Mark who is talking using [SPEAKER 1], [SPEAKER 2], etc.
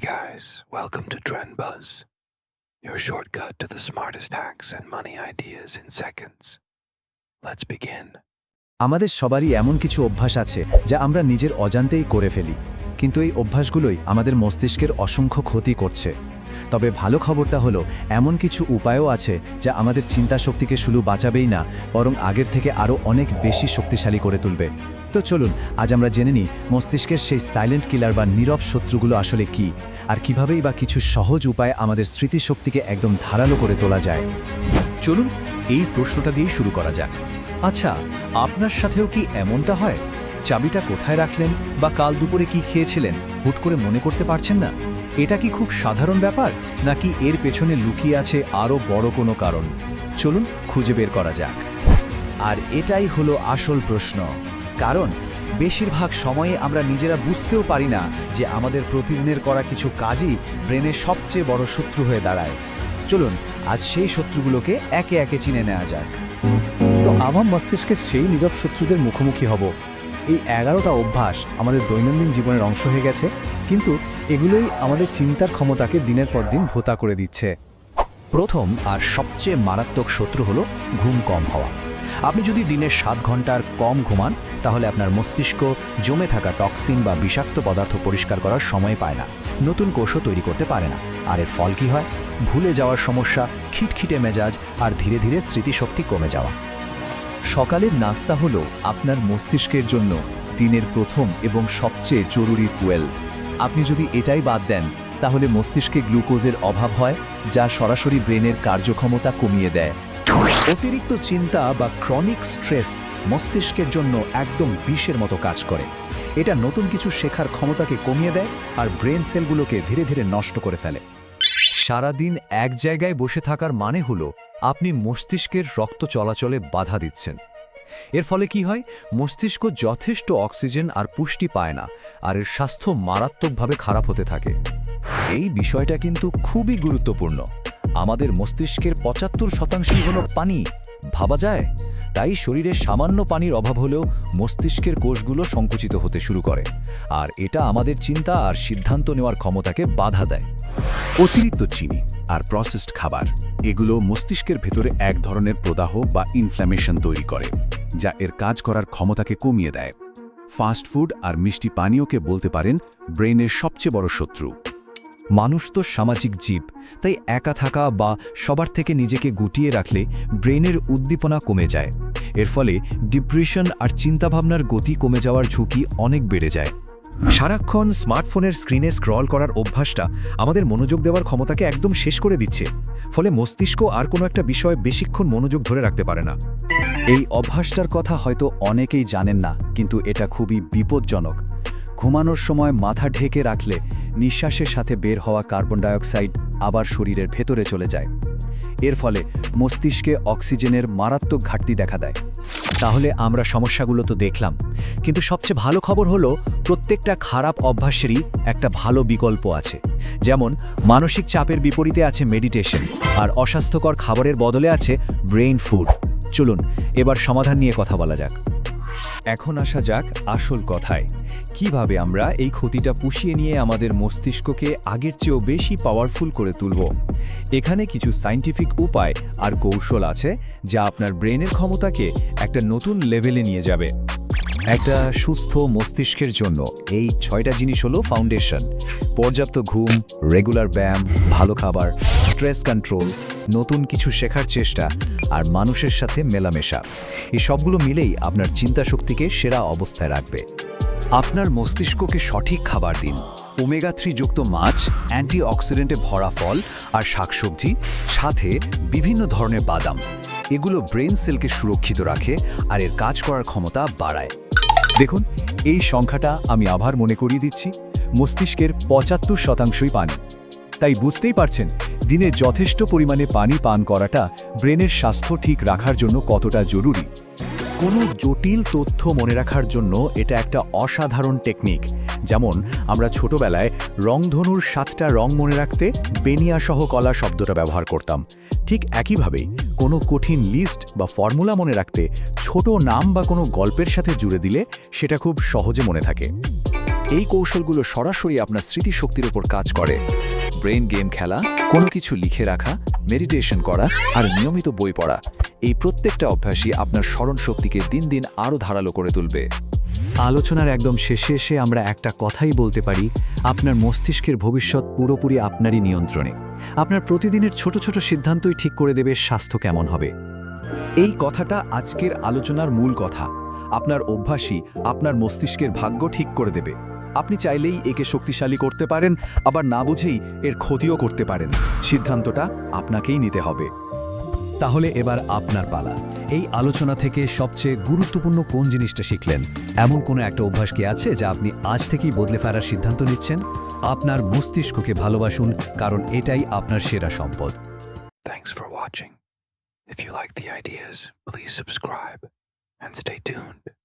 [SPEAKER 1] guys, welcome to Trend Buzz, your shortcut to the smartest hacks and money ideas in seconds. Let's begin.
[SPEAKER 2] আমাদের সবারই এমন কিছু অভ্যাস আছে যা আমরা নিজের অজান্তেই করে ফেলি কিন্তু এই অভ্যাসগুলোই আমাদের মস্তিষ্কের অসংখ্য ক্ষতি করছে তবে ভালো খবরটা হলো, এমন কিছু উপায়ও আছে যা আমাদের চিন্তা শক্তিকে শুধু বাঁচাবেই না, বরং আগের থেকে আরও অনেক বেশি শক্তিশালী করে তুলবে। তো চলুন, আজ আমরা জেনে নিই মস্তিষ্কের সেই সাইলেন্ট কিলার বা নীরব শত্রুগুলো আসলে কি, আর কিভাবেই বা কিছু সহজ উপায় আমাদের স্মৃতিশক্তিকে একদম ধারালো করে তোলা যায়। চলুন, এই প্রশ্নটা দিয়েই শুরু করা যাক। আচ্ছা আপনার সাথেও কি এমনটা হয়? চাবিটা কোথায় রাখলেন বা কাল দুপুরে কি খেয়েছিলেন হুট করে মনে করতে পারছেন না? এটা কি খুব সাধারণ ব্যাপার? নাকি এর পেছনে লুকিয়ে আছে আরও বড় কোনো কারণ? চলুন খুঁজে বের করা যাক। আর এটাই হলো আসল প্রশ্ন। কারণ, বেশিরভাগ সময়ে আমরা নিজেরা বুঝতেও পারি না যে আমাদের প্রতিদিনের করা কিছু কাজই ব্রেনের সবচেয়ে বড় শত্রু হয়ে দাঁড়ায়। চলুন, আজ সেই শত্রুগুলোকে একে একে চিনে নেওয়া যাক। তো আমার মস্তিষ্কে সেই নীরব শত্রুদের মুখোমুখি হব। এই এগারোটা অভ্যাস আমাদের দৈনন্দিন জীবনের অংশ হয়ে গেছে, কিন্তু এগুলোই আমাদের চিন্তার ক্ষমতাকে দিনের পর দিন ভোতা করে দিচ্ছে। প্রথম আর সবচেয়ে মারাত্মক শত্রু হলো ঘুম কম হওয়া। আপনি যদি দিনে সাত ঘণ্টার কম ঘুমান, তাহলে আপনার মস্তিষ্ক জমে থাকা টক্সিন বা বিষাক্ত পদার্থ পরিষ্কার করার সময় পায় না। নতুন কোষও তৈরি করতে পারে না। আর এর ফল কি হয়? ভুলে যাওয়ার সমস্যা, খিটখিটে মেজাজ আর ধীরে ধীরে স্মৃতিশক্তি কমে যাওয়া। সকালের নাস্তা হল আপনার মস্তিষ্কের জন্য দিনের প্রথম এবং সবচেয়ে জরুরি ফুয়েল। আপনি যদি এটাই বাদ দেন, তাহলে মস্তিষ্কে গ্লুকোজের অভাব হয়, যা সরাসরি ব্রেনের কার্যক্ষমতা কমিয়ে দেয়। অতিরিক্ত চিন্তা বা ক্রনিক স্ট্রেস মস্তিষ্কের জন্য একদম বিষের মতো কাজ করে। এটা নতুন কিছু শেখার ক্ষমতাকে কমিয়ে দেয় আর ব্রেন সেলগুলোকে ধীরে ধীরে নষ্ট করে ফেলে। সারাদিন এক জায়গায় বসে থাকার মানে হলো আপনি মস্তিষ্কের রক্ত চলাচলে বাধা দিচ্ছেন। এর ফলে কি হয়? মস্তিষ্ক যথেষ্ট অক্সিজেন আর পুষ্টি পায় না, আর এর স্বাস্থ্য মারাত্মকভাবে খারাপ হতে থাকে। এই বিষয়টা কিন্তু খুবই গুরুত্বপূর্ণ। আমাদের মস্তিষ্কের পঁচাত্তর শতাংশই হল পানি। ভাবা যায়? তাই শরীরে সামান্য পানির অভাব হলেও মস্তিষ্কের কোষগুলো সংকুচিত হতে শুরু করে। আর এটা আমাদের চিন্তা আর সিদ্ধান্ত নেওয়ার ক্ষমতাকে বাধা দেয়। অতিরিক্ত চিনি আর প্রসেসড খাবার, এগুলো মস্তিষ্কের ভেতরে এক ধরনের প্রদাহ বা ইনফ্ল্যামেশন তৈরি করে, যা এর কাজ করার ক্ষমতাকে কমিয়ে দেয়। ফাস্ট ফুড আর মিষ্টি পানীয়কে বলতে পারেন ব্রেনের সবচেয়ে বড় শত্রু। মানুষ তো সামাজিক জীব, তাই একা থাকা বা সবার থেকে নিজেকে গুটিয়ে রাখলে ব্রেনের উদ্দীপনা কমে যায়। এর ফলে ডিপ্রেশন আর চিন্তাভাবনার গতি কমে যাওয়ার ঝুঁকি অনেক বেড়ে যায়। সারাক্ষণ স্মার্টফোনের স্ক্রিনে স্ক্রল করার অভ্যাসটা আমাদের মনোযোগ দেওয়ার ক্ষমতাকে একদম শেষ করে দিচ্ছে, ফলে মস্তিষ্ক আর কোনো একটা বিষয়ে বেশিক্ষণ মনোযোগ ধরে রাখতে পারে না। এই অভ্যাসটার কথা হয়তো অনেকেই জানেন না, কিন্তু এটা খুবই বিপজ্জনক। ঘুমানোর সময় মাথা ঢেকে রাখলে নিঃশ্বাসের সাথে বের হওয়া কার্বন ডাইঅক্সাইড আবার শরীরের ভেতরে চলে যায়। এর ফলে মস্তিষ্কে অক্সিজেনের মারাত্মক ঘাটতি দেখা দেয়। তাহলে আমরা সমস্যাগুলো তো দেখলাম। কিন্তু সবচেয়ে ভালো খবর হলো, প্রত্যেকটা খারাপ অভ্যাসেরই একটা ভালো বিকল্প আছে। যেমন, মানসিক চাপের বিপরীতে আছে মেডিটেশন, আর অস্বাস্থ্যকর খাবারের বদলে আছে ব্রেইন ফুড। চলুন, এবার সমাধান নিয়ে কথা বলা যাক। এখন আসা যাক আসল কথায়। কীভাবে আমরা এই ক্ষতিটা পুষিয়ে নিয়ে আমাদের মস্তিষ্ককে আগের চেয়েও বেশি পাওয়ারফুল করে তুলব? এখানে কিছু সাইন্টিফিক উপায় আর কৌশল আছে যা আপনার ব্রেনের ক্ষমতাকে একটা নতুন লেভেলে নিয়ে যাবে। একটা সুস্থ মস্তিষ্কের জন্য এই ছয়টা জিনিস হলো ফাউন্ডেশন পর্যাপ্ত ঘুম রেগুলার ব্যায়াম, ভালো খাবার স্ট্রেস কন্ট্রোল নতুন কিছু শেখার চেষ্টা আর মানুষের সাথে মেলামেশা। এই সবগুলো মিলেই আপনার চিন্তা শক্তিকে সেরা অবস্থায় রাখবে। আপনার মস্তিষ্ককে সঠিক খাবার দিন। ওমেগা থ্রি যুক্ত মাছ, অ্যান্টিঅক্সিডেন্টে ভরা ফল আর শাকসবজি, সাথে বিভিন্ন ধরনের বাদাম। এগুলো ব্রেন সেলকে সুরক্ষিত রাখে আর এর কাজ করার ক্ষমতা বাড়ায়। দেখুন, এই সংখ্যাটা আমি আবার মনে করিয়ে দিচ্ছি। মস্তিষ্কের পঁচাত্তর শতাংশই পানি। তাই বুঝতেই পারছেন দিনে যথেষ্ট পরিমাণে পানি পান করাটা ব্রেনের স্বাস্থ্য ঠিক রাখার জন্য কতটা জরুরি? কোনো জটিল তথ্য মনে রাখার জন্য এটা একটা অসাধারণ টেকনিক। যেমন, আমরা ছোটবেলায় রংধনুর সাতটা রং মনে রাখতে বেনিয়াসহ কলা শব্দটা ব্যবহার করতাম। ঠিক একইভাবে, কোনো কঠিন লিস্ট বা ফর্মুলা মনে রাখতে ছোট নাম বা কোনো গল্পের সাথে জুড়ে দিলে সেটা খুব সহজে মনে থাকে।
[SPEAKER 3] এই কৌশলগুলো সরাসরি আপনার স্মৃতিশক্তির উপর কাজ করে। ব্রেন গেম খেলা, কোনো কিছু লিখে রাখা মেডিটেশন করা আর নিয়মিত বই পড়া, এই প্রত্যেকটা অভ্যাসই আপনার স্মরণ শক্তিকে দিন দিন আরও ধারালো করে তুলবে।
[SPEAKER 2] আলোচনার একদম শেষে এসে আমরা একটা কথাই বলতে পারি, আপনার মস্তিষ্কের ভবিষ্যৎ পুরোপুরি আপনারই নিয়ন্ত্রণে। আপনার প্রতিদিনের ছোট ছোট সিদ্ধান্তই ঠিক করে দেবে স্বাস্থ্য কেমন হবে। এই কথাটা আজকের আলোচনার মূল কথা। আপনার অভ্যাসই আপনার মস্তিষ্কের ভাগ্য ঠিক করে দেবে। আপনি চাইলেই একে শক্তিশালী করতে পারেন আবার না বুঝেই এর ক্ষতিও করতে পারেন। সিদ্ধান্তটা আপনাকেই নিতে হবে। তাহলে এবার আপনার পালা। এই আলোচনা থেকে সবচেয়ে গুরুত্বপূর্ণ কোন জিনিসটা শিখলেন? এমন কোনো একটা অভ্যাস কি আছে যা আপনি আজ থেকেই বদলে ফেরার সিদ্ধান্ত নিচ্ছেন? আপনার মস্তিষ্ককে ভালোবাসুন কারণ এটাই আপনার সেরা সম্পদ।
[SPEAKER 1] Thanks for watching. If you like the ideas, please subscribe and stay tuned.